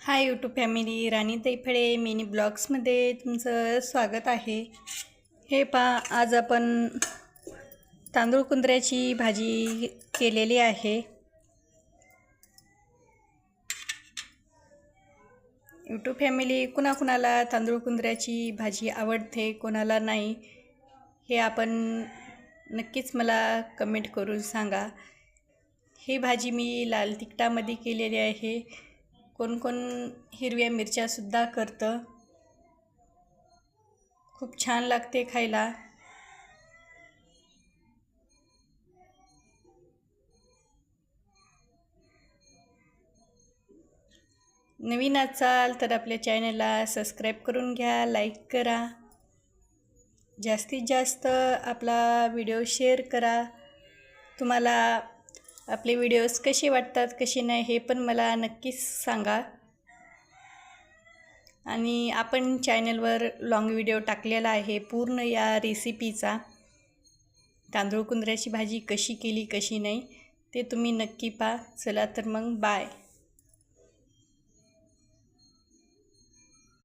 Hi YouTube family Rani Taiphale mini ब्लॉग्समध्ये तुमचं स्वागत आहे. हे पा आज आपण तांदूळ कुंदऱ्याची भाजी केलेली आहे. यूट्यूब फॅमिली कुणाकुणाला तांदूळ कुंदऱ्याची भाजी आवडते कोणाला नाही हे आपण नक्कीच मला कमेंट करून सांगा. ही भाजी मी लाल तिखटामध्ये केलेली आहे. कोण कोण हिरव्या मिरच्यासुद्धा करतं. खूप छान लागते खायला. नवीन असाल तर आपल्या चॅनलला सबस्क्राईब करून घ्या लाईक करा. जास्तीत जास्त आपला व्हिडिओ शेअर करा. तुम्हाला आपले व्हिडिओज कसे वाटतात कसे नाही हे पण मला नक्कीच सांगा. आणि आपण चॅनलवर लाँग व्हिडिओ टाकलेला आहे पूर्ण या रेसिपीचा तांदूळ कुंदऱ्याची भाजी कशी केली कशी नाही ते तुम्ही नक्की पा चला तर मग बाय